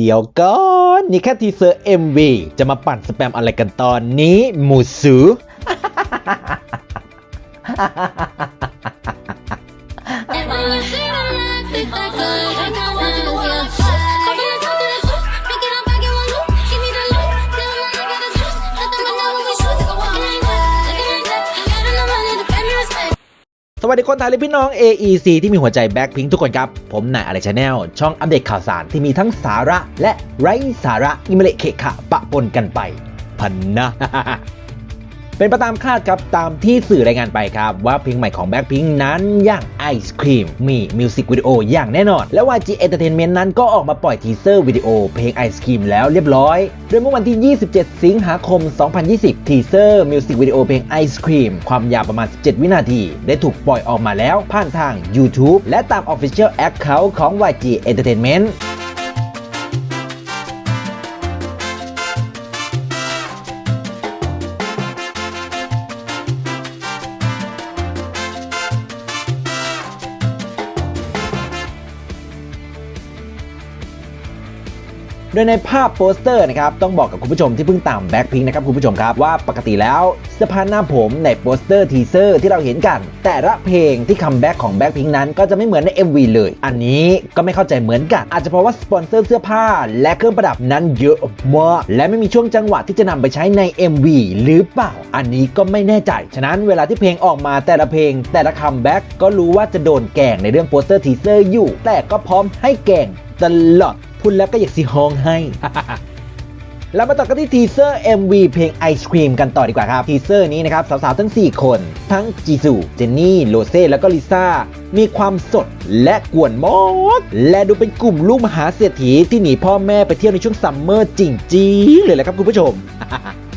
เดี๋ยวก่อนนี่แค่ทีเซอร์ MV จะมาปั่นสแปมอะไรกันตอนนี้ หมูสู สวัสดีคนไทยและพี่น้อง AEC ที่มีหัวใจแบ็คพิงทุกคนครับ ผมนายอะไรชาแนลช่องอัปเดตข่าวสารที่มีทั้งสาระและไร้สาระอิมเละเคขะปะปนกันไป พันนะ เป็นประตามคาดครับตามที่สื่อรายงานไปครับ ว่าเพลงใหม่ของ Blackpink นั้นอย่าง Ice Cream มีมิวสิกวิดีโออย่างแน่นอน และ YG Entertainment นั้นก็ออกมาปล่อยทีเซอร์วิดีโอเพลง Ice Cream แล้วเรียบร้อย โดยเมื่อวันที่ 27 สิงหาคม 2020 ทีเซอร์มิวสิกวิดีโอเพลง Ice Cream ความยาวประมาณ 17 วินาที ได้ถูกปล่อยออกมาแล้วผ่านทาง YouTube และตาม Official Account ของ YG Entertainment ดยในภาพโปสเตอร์นะครับต้องบอกกับคุณผู้ชมที่เพิ่งตามแบ็คพิงนะครับคุณผู้ชมครับว่าปกติแล้วสื้อผ้าหน้าผมในโปสเตอร์ทีเซอร์ที่เราเห็นกัน แต่ละเพลงที่คัมแบ็กของแบ็คพิงนั้นก็จะไม่เหมือนใน MV เลย อันนี้ก็ไม่เข้าใจเหมือนกัน อาจจะเพราะว่าสปอนเซอร์เสื้อผ้า และเครื่องประดับนั้นเยอะมากและไม่มีช่วงจังหวะที่จะนำไปใช้ใน MV หรือเปล่า อันนี้ก็ไม่แน่ใจ ฉะนั้นเวลาที่เพลงออกมาแต่ละเพลง แต่ละคัมแบ็กก็รู้ว่าจะโดนแกงในเรื่องโปสเตอร์ทีเซอร์อยู่ แต่ก็พร้อมให้แกงตลอด พูดแล้วก็อยากสิฮองให้ แล้วมาต่อกันที่ทีเซอร์ MV เพลง Ice Cream กันต่อดีกว่าครับ ทีเซอร์นี้นะครับสาวๆทั้ง 4 คน ทั้งจีซูเจนนี่ โลเซ่ แล้วก็ลิซ่า มีความสดและกวนมากและดูเป็นกลุ่มลูกมหาเศรษฐีที่หนีพ่อแม่ไปเที่ยวในช่วงซัมเมอร์จริงๆเลยแหละครับคุณผู้ชม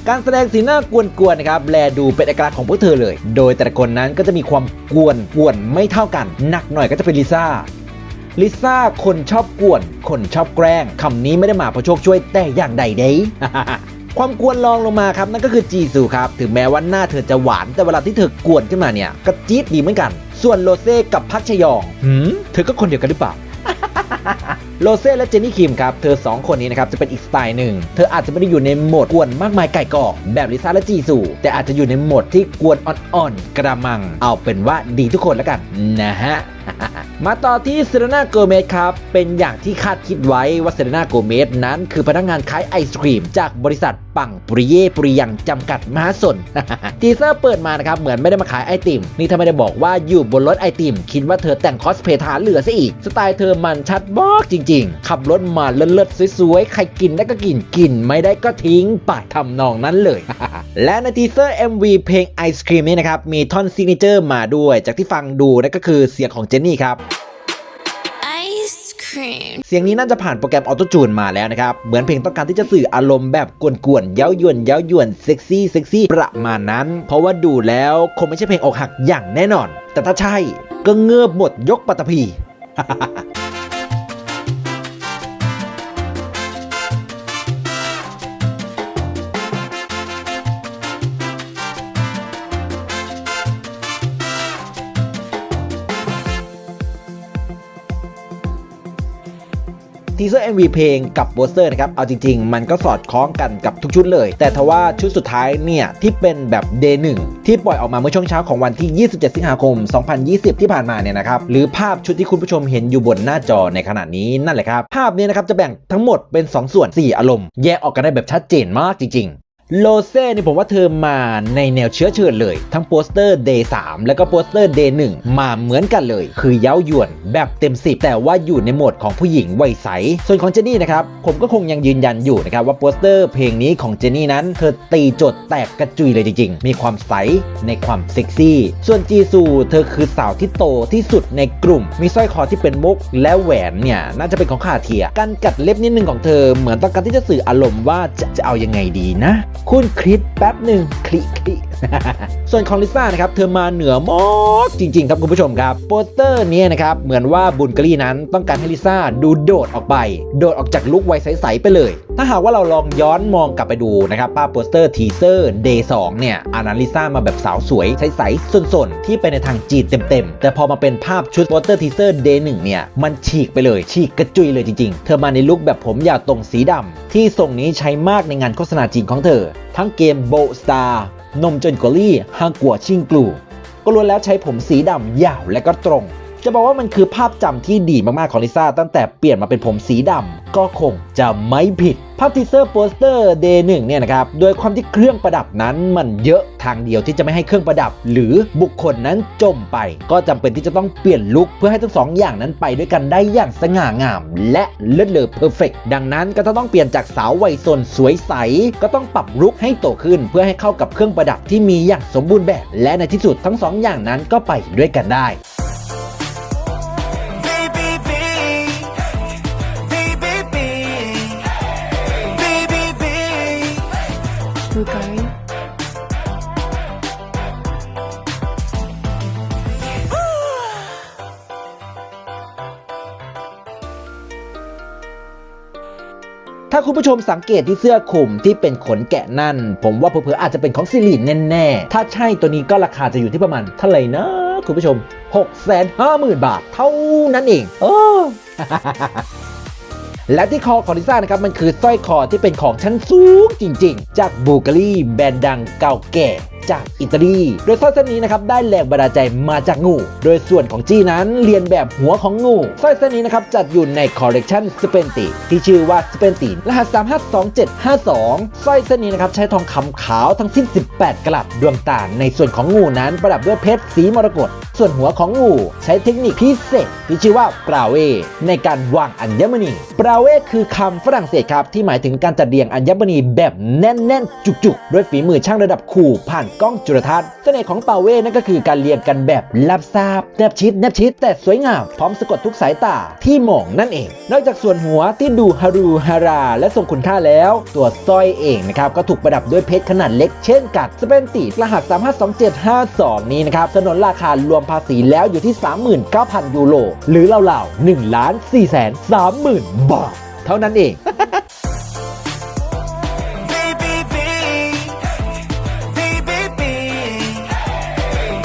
การแสดงสีหน้ากวนๆนะครับแลดูเป็นเอกลักษณ์ของพวกเธอเลย โดยแต่ละคนนั้นก็จะมีความกวนกวนไม่เท่ากัน หนักหน่อยก็จะเป็นลิซ่า ลิซ่าคนชอบกวน คนชอบแกล้งคำนี้ไม่ได้มาเพราะโชคช่วยแต่อย่างใดเด้ความกวนรองลงมาครับนั่นก็คือจีซูครับ ถึงแม้ว่าหน้าเธอจะหวานแต่เวลาที่เธอกวนขึ้นมาเนี่ยก็จี๊ดดีเหมือนกัน ส่วนโรเซ่กับพักชยองหืมเธอก็คนเดียวกันหรือเปล่าโรเซ่และเจนนี่คิมครับ เธอ 2 คนนี้นะครับ จะเป็นอีกสไตล์หนึ่ง เธออาจจะไม่ได้อยู่ในโหมดกวนมากมายไก่กอกแบบลิซ่าและจีซูแต่อาจจะอยู่ในโหมดที่กวนอ่อนๆกระมัง เอาเป็นว่าดีทุกคนแล้วกันนะฮะ มาต่อที่เซเรนาโกเมสครับ เป็นอย่างที่คาดคิดไว้ว่าเซเรนาโกเมสนั้นคือพนักงานขายไอศครีมจากบริษัทปังปริเย่ปริยังจำกัดมหาชนทีเซอร์เปิดมานะครับเหมือนไม่ได้มาขายไอติม นี่ถ้าไม่ได้บอกว่าอยู่บนรถไอติม คิดว่าเธอแต่งคอสเพลย์ทารเหลือซะอีก สไตล์เธอมันชัดบอกจริง ๆ ขับรถมาเลิศๆสวยๆ ใครกินได้ก็กินกินไม่ได้ก็ทิ้งไปทำนองนั้นเลย และในทีเซอร์ MV เพลงไอศครีมนี้นะครับมีท่อนซิกเนเจอร์มาด้วย จากที่ฟังดูนั่นก็คือเสียงของเจนนี่ครับ เสียงนี้น่าจะผ่านโปรแกรมออโต้จูนมาแล้วนะครับ เหมือนเพลงต้องการที่จะสื่ออารมณ์แบบกวนๆเย้ายวนเย้ายวนเซ็กซี่เซ็กซี่ประมาณนั้น เพราะว่าดูแล้วคงไม่ใช่เพลงอกหักอย่างแน่นอน แต่ถ้าใช่ก็เงือบหมดยกปัตตภี ทีเซอร์ MV เพลงกับโปสเตอร์นะครับ เอาจริง ๆ มันก็สอดคล้องกันกับทุกชุดเลย แต่ทว่าชุดสุดท้ายเนี่ย ที่เป็นแบบ Day 1ที่ปล่อยออกมาเมื่อช่วงเช้าของวันที่ 27 สิงหาคม 2020 ที่ผ่านมาเนี่ยนะครับ หรือภาพชุดที่คุณผู้ชมเห็นอยู่บนหน้าจอในขณะนี้นั่นแหละครับ ภาพนี้นะครับจะแบ่งทั้งหมดเป็น 2 ส่วน 4 อารมณ์ แยกออกกันได้แบบชัดเจนมากจริงๆ โลเซ่นี่ผมว่าเธอมาในแนวเชื้อเชิญเลย ทั้งโปสเตอร์ Day 3แล้วก็โปสเตอร์ Day 1มาเหมือนกันเลย คือเย้ายวนแบบเต็ม10แต่ว่าอยู่ในโหมดของผู้หญิงวัยใส ส่วนของเจนนี่นะครับ ผมก็คงยังยืนยันอยู่นะครับ ว่าโปสเตอร์เพลงนี้ของเจนนี่นั้น เธอตีโจทย์แตกกระจุยเลยจริงๆ มีความใสในความเซ็กซี่ ส่วนจีซูเธอคือสาวที่โตที่สุดในกลุ่ม มีสร้อยคอที่เป็นมุก และแหวนเนี่ยน่าจะเป็นของคาเทีย การกัดเล็บนิดนึงของเธอเหมือนต้องการที่จะสื่ออารมณ์ว่าจะจะเอายังไงดีนะคุณคริสแป๊บหนึ่งคลิคลิส่วนของลิซ่านะครับ เธอมาเหนือมากจริง ๆ ครับคุณผู้ชมครับ โปสเตอร์นี้นะครับ เหมือนว่าบุญกรีนั้นต้องการให้ลิซ่าดูโดดออกไป โดดออกจากลุควัยใสๆไปเลย ถ้าหากว่าเราลองย้อนมองกลับไปดูนะครับภาพโปสเตอร์ทีเซอร์ Day 2เนี่ยอานาลิซ่ามาแบบสาวสวยใสๆสนๆ ที่ไปในทางจีนเต็มๆ แต่พอมาเป็นภาพชุดโปสเตอร์ทีเซอร์ Day 1เนี่ยมันฉีกไปเลย ฉีกกระจุยเลยจริง ๆ เธอมาในลุคแบบผมยาวตรงสีดำที่ทรงนี้ใช้มากในงานโฆษณาจีนของเธอทั้งเกมโบสตาร์นมจนกอลี่ฮางกัวชิงกลูก็ล้วนแล้วใช้ผมสีดำยาวและก็ตรง จะบอกว่ามันคือภาพจำที่ดีมากๆของลิซ่าตั้งแต่เปลี่ยนมาเป็นผมสีดำก็คงจะไม่ผิด ภาพทีเซอร์โปสเตอร์ Day 1เนี่ยนะครับ โดยความที่เครื่องประดับนั้นมันเยอะทางเดียวที่จะไม่ให้เครื่องประดับ หรือบุคคลนั้นจมไป ก็จำเป็นที่จะต้องเปลี่ยนลุคเพื่อให้ทั้งสองอย่างนั้นไปด้วยกันได้อย่างสง่างาม และเลิศเลอเพอร์เฟกดังนั้นก็จะต้องเปลี่ยนจากสาววัยซนสวยใส ก็ต้องปรับลุคให้โตขึ้น เพื่อให้เข้ากับเครื่องประดับที่มีอย่างสมบูรณ์แบบ และในที่สุดทั้งสองอย่างนั้นก็ไปด้วยกันได้ Bulgari. Ooh. ถ้าคุณผู้ชมสังเกตที่เสื้อคลุมที่เป็นขนแกะนั่น ผมว่าเผลอๆอาจจะเป็นของซิลีนแน่ๆ ถ้าใช่ตัวนี้ก็ราคาจะอยู่ที่ประมาณเท่าไหร่นะคุณผู้ชม 650,000 บาทเท่านั้นเอง โอ้ และที่คอของลิซ่านะครับมันคือสร้อยคอที่เป็นของชั้นสูงจริง ๆ จากบูการีแบรนด์ดังเก่าแก่จากอิตาลี โดยสร้อยเส้นนี้นะครับได้แรงบันดาลใจมาจากงู โดยส่วนของจี้นั้นเรียนแบบหัวของงูสร้อยเส้นนี้นะครับจัดอยู่ในคอลเลกชันสเปนติที่ชื่อว่าสเปนติรหัส 352752สร้อยเส้นนี้นะครับใช้ทองคำขาวทั้งสิ้น 18 กลัดดวงตาในส่วนของงูนั้นประดับด้วยเพชรสีมรกตส่วนหัวของงูใช้เทคนิคพิเศษที่ชื่อว่าปราเวในการวางอัญมณีปราเวเวทคือคำฝรั่งเศสครับ ที่หมายถึงการจัดเรียงอัญมณีแบบแน่นๆ จุกๆ ด้วยฝีมือช่างระดับคู่ผ่านกล้องจุลทรรศน์เสน่ห์ของปาเวนั่นก็คือการเรียงกันแบบลับซาบแนบชิดแนบชิดแต่สวยงาม พร้อมสะกดทุกสายตาที่มองนั่นเอง นอกจากส่วนหัวที่ดูฮารูฮารา และทรงคุณค่าแล้ว ตัวสร้อยเองนะครับก็ถูกประดับด้วยเพชรขนาดเล็กเช่นกันสเปนติรหัส 352752 นี้นะครับสนนราคารวมภาษีแล้วอยู่ที่ 39,000 ยูโรหรือราวๆ1ล้าน4แสน30,000 บาท เท่านั้นเอง Baby, baby, baby,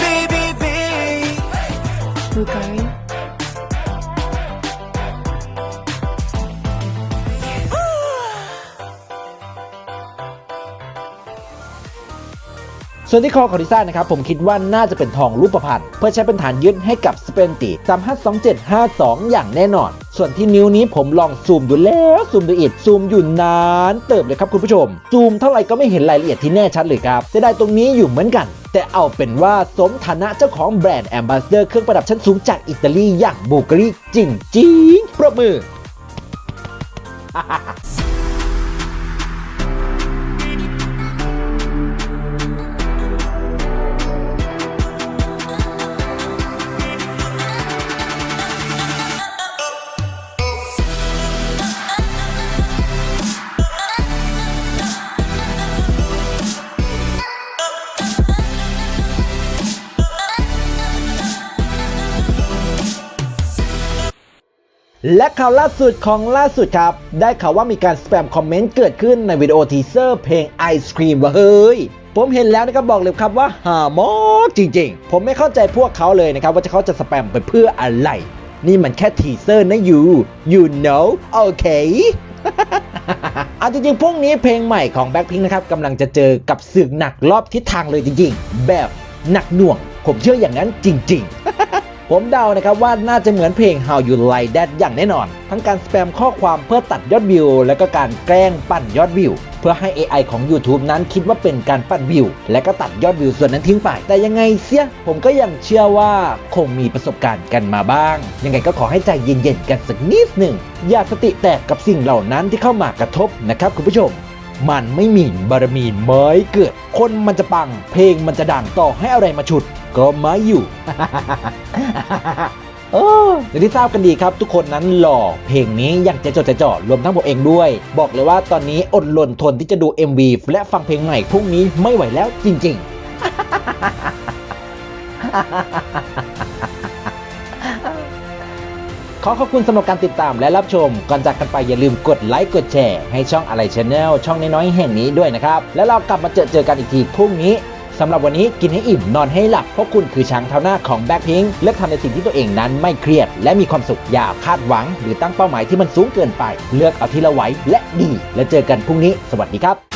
baby, baby. ส่วนที่คอของลิซ่านะครับผมคิดว่าน่าจะเป็นทองรูปพรรณเพื่อใช้เป็นฐานยึดให้กับสเปนติ352752อย่างแน่นอน ส่วนที่นิ้วนี้ผมลองซูมดูแล้วซูมดูอีกซูมอยู่นานเติบเลยครับคุณผู้ชม ซูมเท่าไหร่ก็ไม่เห็นรายละเอียดที่แน่ชัดเลยครับจะได้ตรงนี้อยู่เหมือนกัน แต่เอาเป็นว่าสมฐานะเจ้าของแบรนด์แอมบาสเดอร์เครื่องประดับชั้นสูงจากอิตาลีอย่างบูการีจริงๆปรบมือ และข่าวล่าสุดของล่าสุดครับ ได้ข่าวว่ามีการสแปมคอมเมนต์เกิดขึ้นในวิดีโอทีเซอร์เพลงไอศครีมว่าเฮ้ย ผมเห็นแล้วนะครับบอกเลยครับว่าหามอกจริงๆ ผมไม่เข้าใจพวกเขาเลยนะครับ ว่าเขาจะสแปมไปเพื่ออะไร นี่มันแค่ทีเซอร์นะยู you know โอเคเอาจริงๆพวกนี้เพลงใหม่ของ Blackpink นะครับกำลังจะเจอกับศึกหนักรอบทิศทางเลยจริงๆ แบบหนักหน่วง ผมเชื่ออย่างนั้นจริง ๆ ผมเดานะครับว่าน่าจะเหมือนเพลง How You Like That อย่างแน่นอน ทั้งการสแปมข้อความเพื่อตัดยอดวิว และก็การแกล้งปั่นยอดวิว เพื่อให้ AI ของ YouTube นั้นคิดว่าเป็นการปั่นวิว และก็ตัดยอดวิวส่วนนั้นทิ้งไป แต่ยังไงเสีย ผมก็ยังเชื่อว่าคงมีประสบการณ์กันมาบ้าง ยังไงก็ขอให้ใจเย็นๆกันสักนิดหนึ่งอย่าสติแตกกับสิ่งเหล่านั้นที่เข้ามากระทบนะครับคุณผู้ชม มันไม่มีบารมีไม่เกิด คนมันจะปัง เพลงมันจะดังต่อให้อะไรมาฉุด ก็ไม่อยู่เอออย่างที่ทราบกันดีครับ ทุกคนนั้นหล่อเพลงนี้อย่างจะจดจะจ่อรวมทั้งผมเองด้วย บอกเลยว่าตอนนี้อดหล่นทนที่จะดู MV และฟังเพลงใหม่พรุ่งนี้ไม่ไหวแล้วจริง ๆ ขอขอบคุณสำหรับการติดตามและรับชม ก่อนจากกันไปอย่าลืมกดไลค์กดแชร์ให้ช่องอะไรชาแนลช่องน้อยๆแห่งนี้ด้วยนะครับ แล้วเรากลับมาเจอเจอกันอีกทีพรุ่งนี้สำหรับวันนี้กินให้อิ่มนอนให้หลับเพราะคุณคือช้างเท้าหน้าของแบ็คพิงเลือกทำในสิ่งที่ตัวเองนั้นไม่เครียด และมีความสุขอย่าคาดหวัง หรือตั้งเป้าหมายที่มันสูงเกินไป เลือกเอาที่เราไหวและดี แล้วเจอกันพรุ่งนี้ สวัสดีครับ